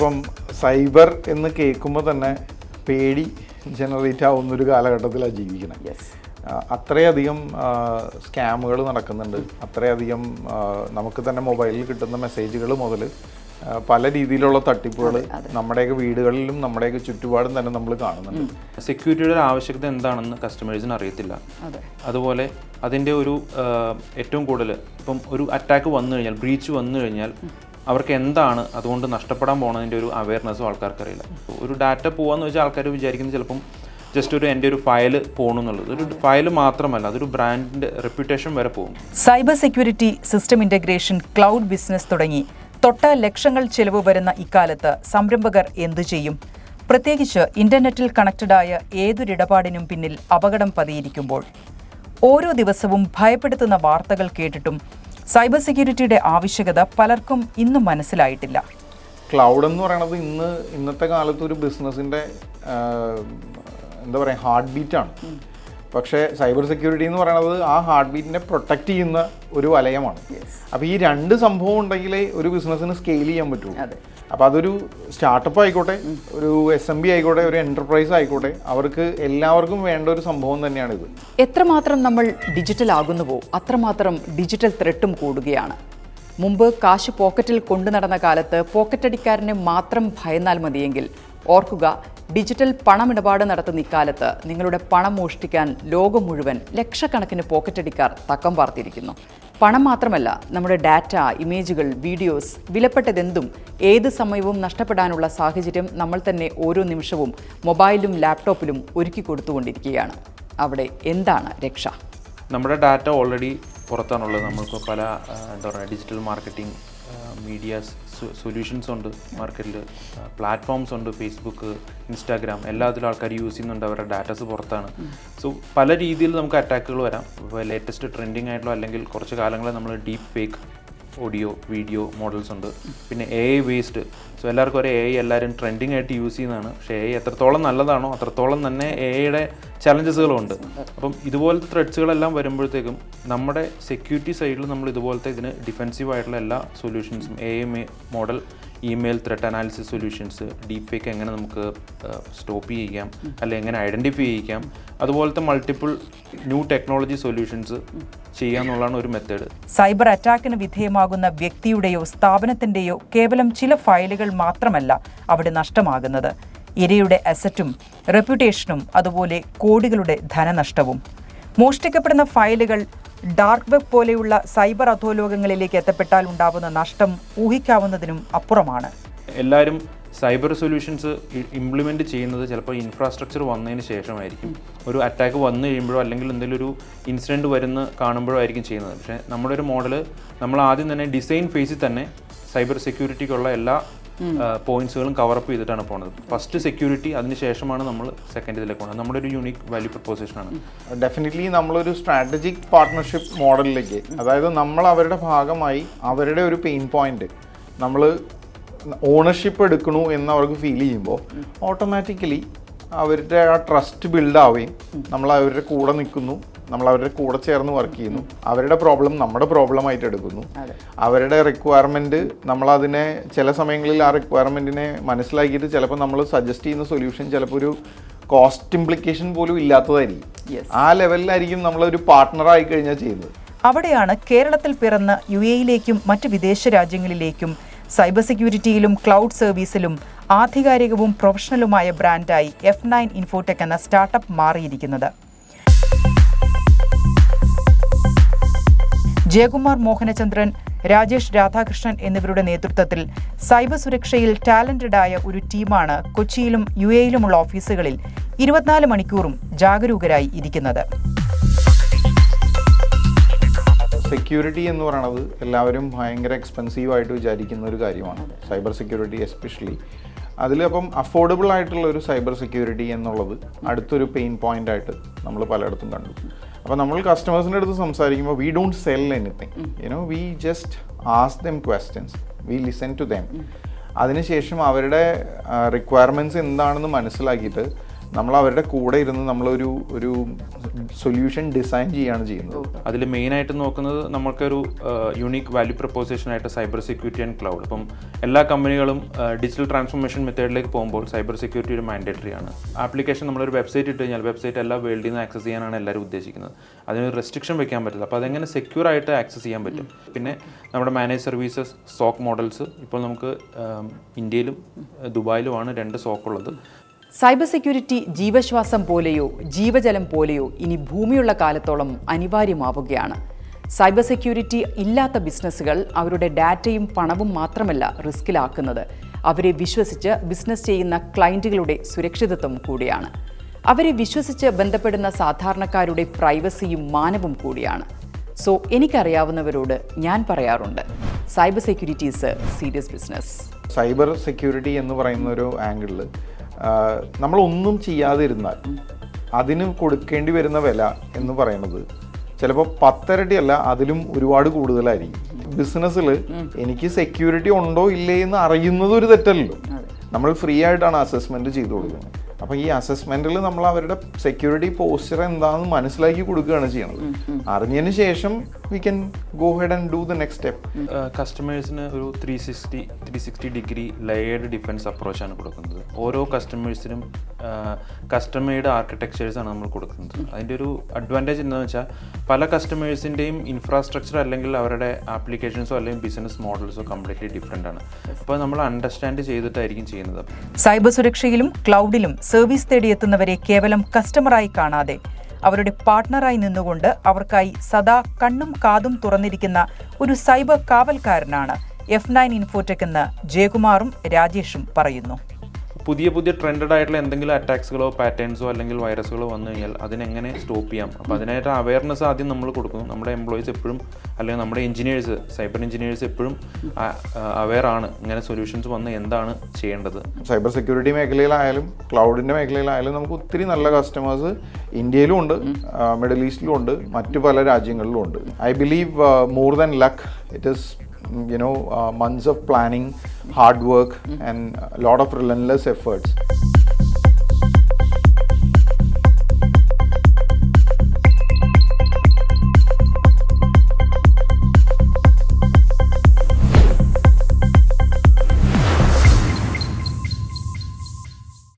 നമ്മളിപ്പം സൈബർ എന്ന് കേൾക്കുമ്പോൾ തന്നെ പേടി ജനറേറ്റ് ആവുന്ന ഒരു കാലഘട്ടത്തിലാണ് ജീവിക്കുന്നത്. യെസ് അത്രയധികം സ്കാമുകൾ നടക്കുന്നുണ്ട്. അത്രയധികം നമുക്ക് തന്നെ മൊബൈലിൽ കിട്ടുന്ന മെസ്സേജുകൾ മുതൽ പല രീതിയിലുള്ള തട്ടിപ്പുകൾ നമ്മുടെയൊക്കെ വീടുകളിലും നമ്മുടെയൊക്കെ ചുറ്റുപാടും തന്നെ നമ്മൾ കാണുന്നുണ്ട്. സെക്യൂരിറ്റിയുടെ ഒരു ആവശ്യകത എന്താണെന്ന് കസ്റ്റമേഴ്സിന് അറിയത്തില്ല. അതെ. അതുപോലെ അതിന്റെ ഒരു ഏറ്റവും കൂടുതൽ ഇപ്പം ഒരു അറ്റാക്ക് വന്നു കഴിഞ്ഞാൽ ബ്രീച്ച് വന്നു കഴിഞ്ഞാൽ അവർക്ക് എന്താണ് അതുകൊണ്ട് നഷ്ടപ്പെടാൻ പോകുന്നതിന്റെ ഒരു അവയർനെസ്സും ആൾക്കാർക്കറിയില്ല. ഒരു ഡാറ്റ പോകാന്ന് വെച്ചാൽ ആൾക്കാർ വിചാരിക്കുന്നത് ചിലപ്പം ജസ്റ്റ് ഒരു എന്റെ ഒരു ഫയൽ പോകണമെന്നുള്ളത് ഒരു ഫയൽ മാത്രമല്ല അതൊരു ബ്രാൻഡിന്റെ റെപ്യൂട്ടേഷൻ വരെ പോകും. Cyber security system integration cloud business തുടങ്ങി. തൊട്ട ലക്ഷങ്ങൾ ചെലവ് വരുന്ന ഇക്കാലത്ത് സംരംഭകർ എന്തു ചെയ്യും? പ്രത്യേകിച്ച് ഇന്റർനെറ്റിൽ കണക്റ്റഡായ ഏതൊരിടപാടിനും പിന്നിൽ അപകടം പതിയിരിക്കുമ്പോൾ. ഓരോ ദിവസവും ഭയപ്പെടുത്തുന്ന വാർത്തകൾ കേട്ടിട്ടും സൈബർ സെക്യൂരിറ്റിയുടെ ആവശ്യകത പലർക്കും ഇന്നും മനസ്സിലായിട്ടില്ല. ക്ലൗഡ് എന്ന് പറയുന്നത് ഇന്ന് ഇന്നത്തെ കാലത്ത് ഒരു ബിസിനസ്സിന്റെ എന്താ പറയുക ഹാർട്ട് ബീറ്റാണ് പക്ഷേ സൈബർ സെക്യൂരിറ്റി എന്ന് പറയുന്നത് ആ ഹാർട്ട് ബീറ്റിനെ പ്രൊട്ടക്റ്റ് ചെയ്യുന്ന ഒരു വലയമാണ്. അപ്പോൾ ഈ രണ്ട് സംഭവം ഉണ്ടെങ്കിലേ ഒരു ബിസിനസ്സിന് സ്കെയിൽ ചെയ്യാൻ പറ്റുള്ളൂ. അപ്പോൾ അതൊരു സ്റ്റാർട്ടപ്പ് ആയിക്കോട്ടെ ഒരു എസ് എം ബി ആയിക്കോട്ടെ ഒരു എന്റർപ്രൈസ് ആയിക്കോട്ടെ അവർക്ക് എല്ലാവർക്കും വേണ്ട ഒരു സംഭവം തന്നെയാണ് ഇത്. എത്രമാത്രം നമ്മൾ ഡിജിറ്റൽ ആകുന്നുവോ അത്രമാത്രം ഡിജിറ്റൽ ത്രെട്ടും കൂടുകയാണ്. മുമ്പ് കാശ് പോക്കറ്റിൽ കൊണ്ടു നടന്ന കാലത്ത് പോക്കറ്റടിക്കാരനെ മാത്രം ഭയന്നാൽ മതിയെങ്കിൽ ഓർക്കുക ഡിജിറ്റൽ പണമിടപാട് നടത്തുന്ന ഇക്കാലത്ത് നിങ്ങളുടെ പണം മോഷ്ടിക്കാൻ ലോകം മുഴുവൻ ലക്ഷക്കണക്കിന് പോക്കറ്റടിക്കാർ തക്കം പാർത്തിരിക്കുന്നു പണം മാത്രമല്ല നമ്മുടെ ഡാറ്റ ഇമേജുകൾ വീഡിയോസ് വിലപ്പെട്ടതെന്തും ഏത് സമയവും നഷ്ടപ്പെടാനുള്ള സാഹചര്യം നമ്മൾ തന്നെ ഓരോ നിമിഷവും മൊബൈലും ലാപ്ടോപ്പിലും ഒരുക്കി കൊടുത്തുകൊണ്ടിരിക്കുകയാണ്. അവിടെ എന്താണ് രക്ഷ? നമ്മുടെ ഡാറ്റ ഓൾറെഡി പുറത്താണുള്ളത്. നമ്മൾക്ക് പല എന്താ പറയുക ഡിജിറ്റൽ മാർക്കറ്റിംഗ് മീഡിയാസ് സൊല്യൂഷൻസ് ഉണ്ട് മാർക്കറ്റിൽ പ്ലാറ്റ്ഫോംസ് ഉണ്ട് ഫേസ്ബുക്ക് ഇൻസ്റ്റാഗ്രാം എല്ലാത്തിലും ആൾക്കാർ യൂസ് ചെയ്യുന്നുണ്ട് അവരുടെ ഡാറ്റാസ് പുറത്താണ്. സോ പല രീതിയിൽ നമുക്ക് അറ്റാക്കുകൾ വരാം. ഇപ്പോൾ ലേറ്റസ്റ്റ് ട്രെൻഡിങ് ആയിട്ടുള്ള അല്ലെങ്കിൽ കുറച്ച് കാലങ്ങളെ നമ്മൾ deep fake audio video models ഉണ്ട്. പിന്നെ എ ഐ ബേസ്ഡ് സോ എല്ലാവർക്കും ഒരു എ ഐ എല്ലാവരും ട്രെൻഡിങ് ആയിട്ട് യൂസ് ചെയ്യുന്നതാണ്. പക്ഷേ എ ഐ എത്രത്തോളം നല്ലതാണോ അത്രത്തോളം തന്നെ എ ഐയുടെ ചലഞ്ചസുകളും ഉണ്ട് അപ്പം ഇതുപോലത്തെ ത്രെഡ്സുകളെല്ലാം വരുമ്പോഴത്തേക്കും നമ്മുടെ സെക്യൂരിറ്റി സൈഡിൽ നമ്മൾ ഇതുപോലത്തെ ഇതിന് ഡിഫെൻസീവ് ആയിട്ടുള്ള എല്ലാ സൊല്യൂഷൻസും A I model email threat analysis solutions deep fake എങ്ങനെ നമുക്ക് സ്റ്റോപ്പ് ചെയ്യിക്കാം അല്ലെങ്കിൽ എങ്ങനെ ഐഡന്റിഫൈ ചെയ്യിക്കാം അതുപോലത്തെ മൾട്ടിപ്പിൾ ന്യൂ ടെക്നോളജി സൊല്യൂഷൻസ് ചെയ്യാന്നുള്ളതാണ് ഒരു മെത്തേഡ് സൈബർ അറ്റാക്കിന് വിധേയമാകുന്ന വ്യക്തിയുടെയോ സ്ഥാപനത്തിന്റെയോ കേവലം ചില ഫയലുകൾ മാത്രമല്ല അവിടെ നഷ്ടമാകുന്നത്. ഇരയുടെ അസറ്റും റെപ്യൂട്ടേഷനും അതുപോലെ കോടികളുടെ ധനനഷ്ടവും. മോഷ്ടിക്കപ്പെടുന്ന ഫയലുകൾ ഡാർക്ക് വെബ് പോലെയുള്ള സൈബർ അധോലോകങ്ങളിലേക്ക് എത്തപ്പെട്ടാൽ ഉണ്ടാവുന്ന നഷ്ടം ഊഹിക്കാവുന്നതിനും അപ്പുറമാണ്. എല്ലാവരും സൈബർ സൊല്യൂഷൻസ് ഇംപ്ലിമെന്റ് ചെയ്യുന്നത് ചിലപ്പോൾ ഇൻഫ്രാസ്ട്രക്ചർ വന്നതിന് ശേഷമായിരിക്കും. ഒരു അറ്റാക്ക് വന്നു കഴിയുമ്പോഴോ അല്ലെങ്കിൽ എന്തെങ്കിലും ഒരു ഇൻസിഡന്റ് വരുന്ന കാണുമ്പോഴോ ആയിരിക്കും ചെയ്യുന്നത്. പക്ഷേ നമ്മുടെ ഒരു മോഡൽ നമ്മൾ ആദ്യം തന്നെ ഡിസൈൻ ഫേസിൽ തന്നെ സൈബർ സെക്യൂരിറ്റിക്കുള്ള എല്ലാ പോയിന്റ്സുകളും കവറപ്പ് ചെയ്തിട്ടാണ് പോകുന്നത് ഫസ്റ്റ് സെക്യൂരിറ്റി അതിന് ശേഷമാണ് നമ്മൾ സെക്കൻഡ് ഇതിലേക്ക് പോകുന്നത് നമ്മുടെ ഒരു യൂണിക് വാല്യൂ പ്രപ്പോസിഷനാണ് ഡെഫിനറ്റ്ലി നമ്മളൊരു സ്ട്രാറ്റജിക് പാർട്ട്ണർഷിപ്പ് മോഡലിലേക്ക് അതായത് നമ്മൾ അവരുടെ ഭാഗമായി അവരുടെ ഒരു പെയിൻ പോയിന്റ് നമ്മൾ ഓണർഷിപ്പ് എടുക്കണു എന്ന് അവർക്ക് ഫീൽ ചെയ്യുമ്പോൾ ഓട്ടോമാറ്റിക്കലി അവരുടെ ആ ട്രസ്റ്റ് ബിൽഡ് ആവുകയും നമ്മൾ അവരുടെ കൂടെ നിൽക്കുന്നു. നമ്മൾ അവരുടെ കൂടെ ചേർന്ന് വർക്ക് ചെയ്യുന്നു. അവരുടെ പ്രോബ്ലം നമ്മുടെ പ്രോബ്ലം ആയിട്ട് എടുക്കുന്നു. അവരുടെ റിക്വയർമെന്റ് നമ്മളതിനെ ചില സമയങ്ങളിൽ ആ റിക്വയർമെന്റിനെ മനസ്സിലാക്കിയിട്ട് ചിലപ്പോൾ നമ്മൾ സജസ്റ്റ് ചെയ്യുന്ന സൊല്യൂഷൻ ചിലപ്പോൾ ഒരു കോസ്റ്റ് ഇംപ്ലിക്കേഷൻ പോലും ഇല്ലാത്തതായിരിക്കും. ആ ലെവലിലായിരിക്കും നമ്മളൊരു പാർട്ട്ണറായി കഴിഞ്ഞാൽ ചെയ്യുന്നത്. അവിടെയാണ് കേരളത്തിൽ പിറന്ന യു എയിലേക്കും മറ്റ് വിദേശ രാജ്യങ്ങളിലേക്കും സൈബർ സെക്യൂരിറ്റിയിലും ക്ലൗഡ് സർവീസിലും ആധികാരികവും പ്രൊഫഷണലുമായ ബ്രാൻഡായി എഫ് നയൻ ഇൻഫോടെക് എന്ന സ്റ്റാർട്ടപ്പ് മാറിയിരിക്കുന്നത്. ജയകുമാർ മോഹനചന്ദ്രൻ രാജേഷ് രാധാകൃഷ്ണൻ എന്നിവരുടെ നേതൃത്വത്തിൽ സൈബർ സുരക്ഷയിൽ ടാലന്റഡായ ഒരു ടീമാണ് കൊച്ചിയിലും യു എയിലുമുള്ള ഓഫീസുകളിൽ ഇരുപത്തിനാല് മണിക്കൂറും ജാഗരൂകരായി ഇരിക്കുന്നത്. സെക്യൂരിറ്റി എന്ന് പറയുന്നത് എല്ലാവരും ഭയങ്കര എക്സ്പെൻസീവ് ആയിട്ട് വിചാരിക്കുന്ന ഒരു കാര്യമാണ്. സൈബർ സെക്യൂരിറ്റി എസ്പെഷ്യലി അതിലപ്പം അഫോർഡബിൾ ആയിട്ടുള്ള ഒരു സൈബർ സെക്യൂരിറ്റി എന്നുള്ളത് അടുത്തൊരു പെയിൻ പോയിന്റ് ആയിട്ട് നമ്മൾ പലയിടത്തും കണ്ടു. അപ്പോൾ നമ്മൾ കസ്റ്റമേഴ്സിന്റെ അടുത്ത് സംസാരിക്കുമ്പോൾ we don't sell anything you know we just ask them questions we listen to them അതിനുശേഷം അവരുടെ റിക്വയർമെന്റ്സ് എന്താണെന്ന് മനസ്സിലാക്കിയിട്ട് നമ്മൾ അവരുടെ കൂടെ ഇരുന്ന് നമ്മളൊരു ഒരു സൊല്യൂഷൻ ഡിസൈൻ ചെയ്യുകയാണ് ചെയ്യുന്നത്. അതിൽ മെയിനായിട്ട് നോക്കുന്നത് നമ്മൾക്കൊരു യുണീക്ക് വാല്യൂ പ്രപ്പോസേഷൻ ആയിട്ട് സൈബർ സെക്യൂരിറ്റി ആൻഡ് ക്ലൗഡ് അപ്പം എല്ലാ കമ്പനികളും ഡിജിറ്റൽ ട്രാൻസ്ഫോർമേഷൻ മെത്തേഡിലേക്ക് പോകുമ്പോൾ സൈബർ സെക്യൂരിറ്റി ഒരു മാൻഡേറ്ററി ആണ്. ആപ്ലിക്കേഷൻ നമ്മളൊരു വെബ്സൈറ്റ് ഇട്ട് കഴിഞ്ഞാൽ വെബ്സൈറ്റ് എല്ലാ വേൾഡിൽ നിന്ന് ആക്സസ് ചെയ്യാനാണ് എല്ലാവരും ഉദ്ദേശിക്കുന്നത്. അതിനൊരു റെസ്ട്രിക്ഷൻ വെക്കാൻ പറ്റില്ല. അപ്പോൾ അതെങ്ങനെ സെക്യൂർ ആയിട്ട് ആക്സസ് ചെയ്യാൻ പറ്റും? പിന്നെ നമ്മുടെ മാനേജ് സർവീസസ് സോക്ക് മോഡൽസ് ഇപ്പോൾ നമുക്ക് ഇന്ത്യയിലും ദുബായിലുമാണ് രണ്ട് സോക്ക് ഉള്ളത്. സൈബർ സെക്യൂരിറ്റി ജീവശ്വാസം പോലെയോ ജീവജലം പോലെയോ ഇനി ഭൂമിയുള്ള കാലത്തോളം അനിവാര്യമാവുകയാണ്. സൈബർ സെക്യൂരിറ്റി ഇല്ലാത്ത ബിസിനസ്സുകൾ അവരുടെ ഡാറ്റയും പണവും മാത്രമല്ല റിസ്കിലാക്കുന്നത് അവരെ വിശ്വസിച്ച് ബിസിനസ് ചെയ്യുന്ന ക്ലയന്റുകളുടെ സുരക്ഷിതത്വം കൂടിയാണ്. അവരെ വിശ്വസിച്ച് ബന്ധപ്പെടുന്ന സാധാരണക്കാരുടെ പ്രൈവസിയും മാനവും കൂടിയാണ്. സോ എനിക്കറിയാവുന്നവരോട് ഞാൻ പറയാറുണ്ട്. Cyber security is serious business. Cyber security എന്ന് പറയുന്ന ഒരു ആംഗിളിൽ നമ്മളൊന്നും ചെയ്യാതിരുന്നാൽ അതിന് കൊടുക്കേണ്ടി വരുന്ന വില എന്ന് പറയുന്നത് ചിലപ്പോൾ പത്തരട്ടി അല്ല അതിലും ഒരുപാട് കൂടുതലായിരിക്കും. ബിസിനസ്സിൽ എനിക്ക് സെക്യൂരിറ്റി ഉണ്ടോ ഇല്ലേ എന്ന് അറിയുന്നത് ഒരു തെറ്റല്ലല്ലോ നമ്മൾ ഫ്രീ ആയിട്ടാണ് അസസ്മെന്റ് ചെയ്തു കൊടുക്കുന്നത്. അപ്പം ഈ അസസ്മെന്റിൽ നമ്മൾ അവരുടെ സെക്യൂരിറ്റി പോസ്റ്റർ എന്താണെന്ന് മനസ്സിലാക്കി കൊടുക്കുകയാണ് ചെയ്യുന്നത് അറിഞ്ഞതിന് ശേഷം we can go ahead and do the next step കസ്റ്റമേഴ്സിന് ഒരു three sixty three sixty degree layered defence അപ്രോച്ചാണ് കൊടുക്കുന്നത്. ഓരോ കസ്റ്റമേഴ്സിനും കസ്റ്റമേർഡ് ആർക്കിടെക്ചേഴ്സാണ് നമ്മൾ കൊടുക്കുന്നത്. അതിന്റെ ഒരു അഡ്വാന്റേജ് എന്താണെന്ന് വെച്ചാൽ പല കസ്റ്റമേഴ്സിന്റെയും ഇൻഫ്രാസ്ട്രക്ചർ അല്ലെങ്കിൽ അവരുടെ ആപ്ലിക്കേഷൻസോ അല്ലെങ്കിൽ ബിസിനസ് മോഡൽസോ കംപ്ലീറ്റ്ലി ഡിഫറെന്റ് ആണ്. അപ്പോൾ നമ്മൾ അണ്ടർസ്റ്റാൻഡ് ചെയ്തിട്ടായിരിക്കും ചെയ്യുന്നത്. സൈബർ സുരക്ഷയിലും ക്ലൗഡിലും സർവീസ് തേടിയെത്തുന്നവരെ കേവലം കസ്റ്റമറായി കാണാതെ അവരുടെ പാർട്ട്ണറായി നിന്നുകൊണ്ട് അവർക്കായി സദാ കണ്ണും കാതും തുറന്നിരിക്കുന്ന ഒരു സൈബർ കാവൽക്കാരനാണ് എഫ് നയൻ ഇൻഫോടെക് എന്ന് ജയകുമാറും രാജേഷും പറയുന്നു. പുതിയ പുതിയ ട്രെൻഡഡ് ആയിട്ടുള്ള എന്തെങ്കിലും അറ്റാക്സുകളോ പാറ്റേൺസോ അല്ലെങ്കിൽ വൈറസുകളോ വന്നു കഴിഞ്ഞാൽ അതിനെങ്ങനെ സ്റ്റോപ്പ് ചെയ്യാം? അപ്പോൾ അതിനായിട്ട് അവയർനെസ് ആദ്യം നമ്മൾ കൊടുക്കുന്നു. നമ്മുടെ എംപ്ലോയീസ് എപ്പോഴും അല്ലെങ്കിൽ നമ്മുടെ എഞ്ചിനീയേഴ്സ് സൈബർ എഞ്ചിനീയേഴ്സ് എപ്പോഴും അവെയർ ആണ് ഇങ്ങനെ സൊല്യൂഷൻസ് വന്ന് എന്താണ് ചെയ്യേണ്ടത്. സൈബർ സെക്യൂരിറ്റി മേഖലയിലായാലും ക്ലൗഡിന്റെ മേഖലയിലായാലും നമുക്ക് ഒത്തിരി നല്ല കസ്റ്റമേഴ്സ് ഇന്ത്യയിലും ഉണ്ട് മിഡിൽ ഈസ്റ്റിലും ഉണ്ട് മറ്റു പല രാജ്യങ്ങളിലും ഉണ്ട്. I believe more than luck it is you know uh, months of planning hard work and a lot of relentless efforts